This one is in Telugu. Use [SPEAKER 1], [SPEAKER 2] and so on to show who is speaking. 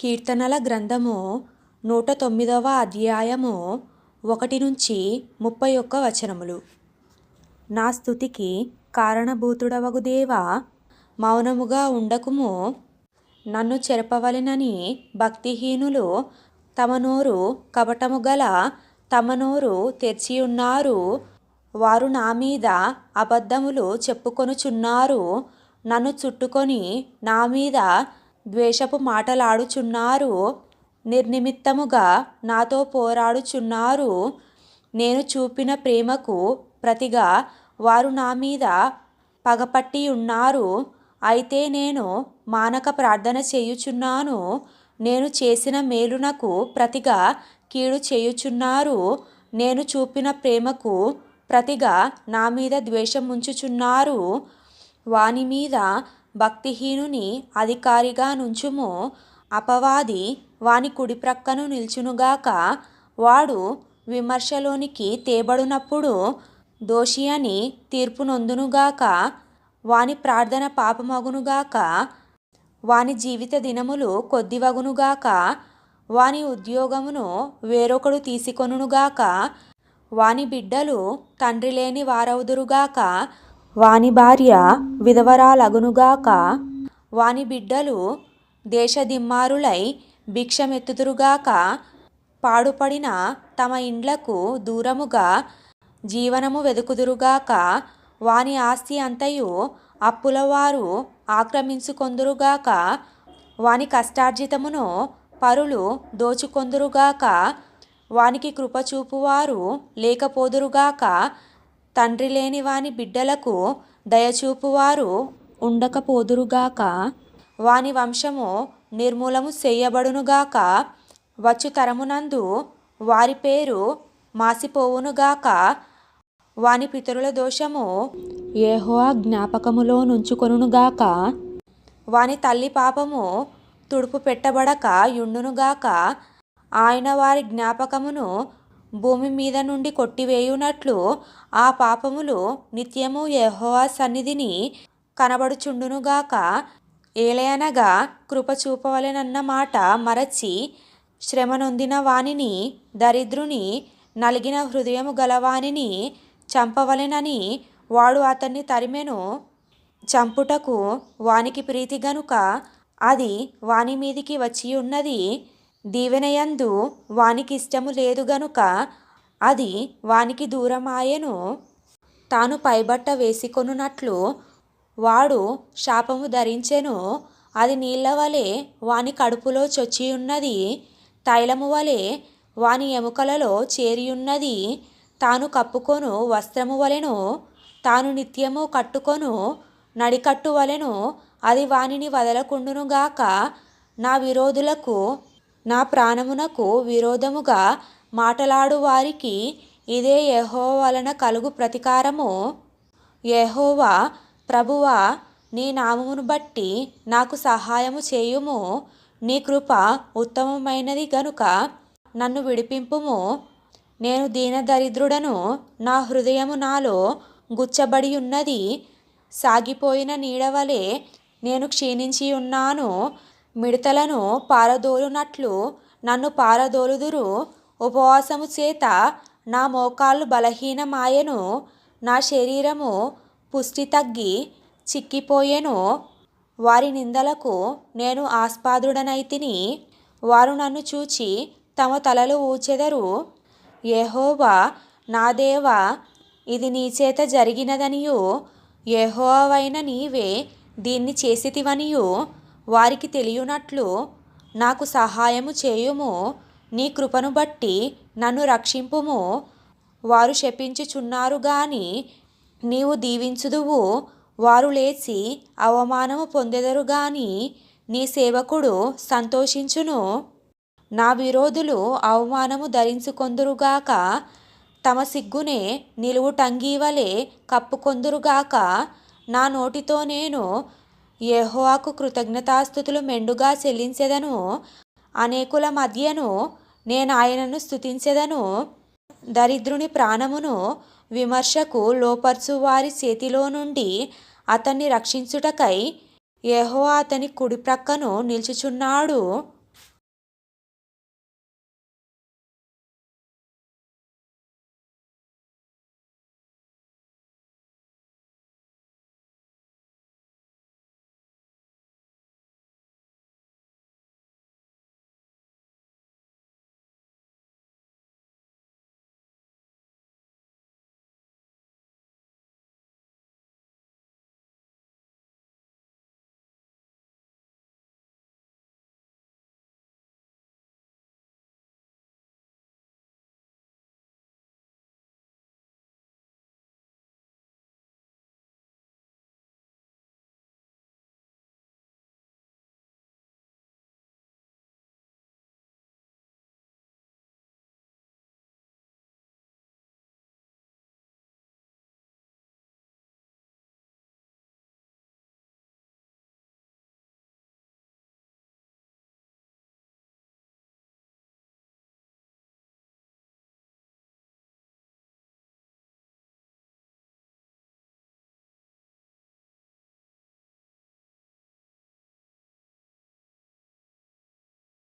[SPEAKER 1] కీర్తనల గ్రంథము నూట తొమ్మిదవ అధ్యాయము ఒకటి నుంచి ముప్పై ఒక్క వచనములు. నా స్థుతికి కారణభూతుడవగు దేవా మౌనముగా ఉండకుము. నన్ను చెరపవలెనని భక్తిహీనులు తమ నోరు కపటము గల తమ నోరు తెరిచియున్నారు. వారు నా మీద అబద్ధములు చెప్పుకొనుచున్నారు. నన్ను చుట్టుకొని నా మీద ద్వేషపు మాటలాడుచున్నారు. నిర్నిమిత్తముగా నాతో పోరాడుచున్నారు. నేను చూపిన ప్రేమకు ప్రతిగా వారు నా మీద పగపట్టి ఉన్నారు అయితే నేను మానక ప్రార్థన చేయుచున్నాను. నేను చేసిన మేలునకు ప్రతిగా కీడు చేయుచున్నారు. నేను చూపిన ప్రేమకు ప్రతిగా నా మీద ద్వేషం ఉంచుచున్నారు. వాని మీద భక్తిహీనుని అధికారిగా నుంచుము. అపవాది వాని కుడి ప్రక్కను నిల్చునుగాక వాడు విమర్శలోనికి తేబడునప్పుడు దోషి అని తీర్పు నొందునుగాక వాని ప్రార్థన పాపమగునుగాక వాని జీవిత దినములు కొద్దివగునుగాక వాని ఉద్యోగమును వేరొకడు తీసుకొనుగాక వాని బిడ్డలు తండ్రి లేని వారవుదురుగాక వాని భార్య విధవరాలగునుగాక వాని బిడ్డలు దేశదిమ్మారులై భిక్షమెత్తుదురుగాక పాడుపడిన తమ ఇండ్లకు దూరముగా జీవనము వెదుకుదురుగాక వాని ఆస్తి అంతయు అప్పులవారు ఆక్రమించుకొందురుగాక వాని కష్టార్జితమును పరులు దోచుకొందురుగాక వానికి కృపచూపువారు లేకపోదురుగాక తండ్రి లేని వాని బిడ్డలకు దయచూపువారు ఉండకపోదురుగాక. వాని వంశము నిర్మూలము చేయబడునుగాక. వచ్చు తరమునందు వారి పేరు మాసిపోవునుగాక. వాని పితరుల దోషము యెహోవా జ్ఞాపకములో నుంచుకొనుగాక వాని తల్లి పాపము తుడుపు పెట్టబడక యుండునుగాక. ఆయన వారి జ్ఞాపకమును భూమి మీద నుండి కొట్టివేయునట్లు ఆ పాపములు నిత్యము యహోవా సన్నిధిని కనబడుచుండునుగాక. ఏలయనగా కృప చూపవలెనన్న మాట మరచి శ్రమనొందిన వానిని దరిద్రుని నలిగిన హృదయము గలవానిని చంపవలెనని వాడు అతన్ని తరిమెను. చంపుటకు వానికి ప్రీతి గనుక అది వాని మీదికి వచ్చి ఉన్నది దీవెనయందు వానికి ఇష్టము లేదు గనుక అది వానికి దూరమాయెను. తాను పైబట్ట వేసికొనున్నట్లు వాడు శాపము ధరించెను. అది నీళ్ళ వలె వాని కడుపులో చొచ్చియున్నది తైలము వలె వాని ఎముకలలో చేరియున్నది. తాను కప్పుకొను వస్త్రము వలెను తాను నిత్యము కట్టుకొను నడికట్టు వలెను. అది వానిని వదలకుండునుగాక నా విరోధులకు నా ప్రాణమునకు విరోధముగా మాటలాడు వారికి ఇదే యెహోవా వలన కలుగు ప్రతికారము? యెహోవా ప్రభువా నీ నామమును బట్టి నాకు సహాయము చేయుము? నీ కృప ఉత్తమమైనది గనుక నన్ను విడిపింపుము? నేను దీనదరిద్రుడను నా హృదయము నాలో గుచ్చబడి ఉన్నది సాగిపోయిన నీడవలే నేను క్షీణించి ఉన్నాను మిడతలను పారదోలునట్లు నన్ను పారదోలుదురు. ఉపవాసము చేత నా మోకాళ్ళు బలహీనమాయెను. నా శరీరము పుష్టి తగ్గి చిక్కిపోయెను. వారి నిందలకు నేను ఆస్పాదుడనైతిని. వారు నన్ను చూచి తమ తలలు ఊచెదరు. యెహోవా నా దేవా ఇది నీ చేత జరిగినదనియు. యెహోవావైన నీవే దీన్ని చేసితివనియు. వారికి తెలియనట్లు నాకు సహాయము చేయుము నీ కృపను బట్టి నన్ను రక్షింపుము. వారు శపించుచున్నారు గాని నీవు దీవించుదువు. వారు లేచి అవమానము పొందెదరు గాని నీ సేవకుడు సంతోషించును. నా విరోధులు అవమానము ధరించుకొందురుగాక తమ సిగ్గునే నిలువు వలె కప్పుకొందురుగాక నా నోటితో నేను యెహోవాకు కృతజ్ఞతాస్థుతులు మెండుగా చెల్లించెదను. అనేకుల మధ్యను నేను ఆయనను స్థుతించెదను దరిద్రుని ప్రాణమును విమర్శకు లోపర్చువారి చేతిలో నుండి అతన్ని రక్షించుటకై యెహోవా అతని కుడి ప్రక్కను నిలుచుచున్నాడు.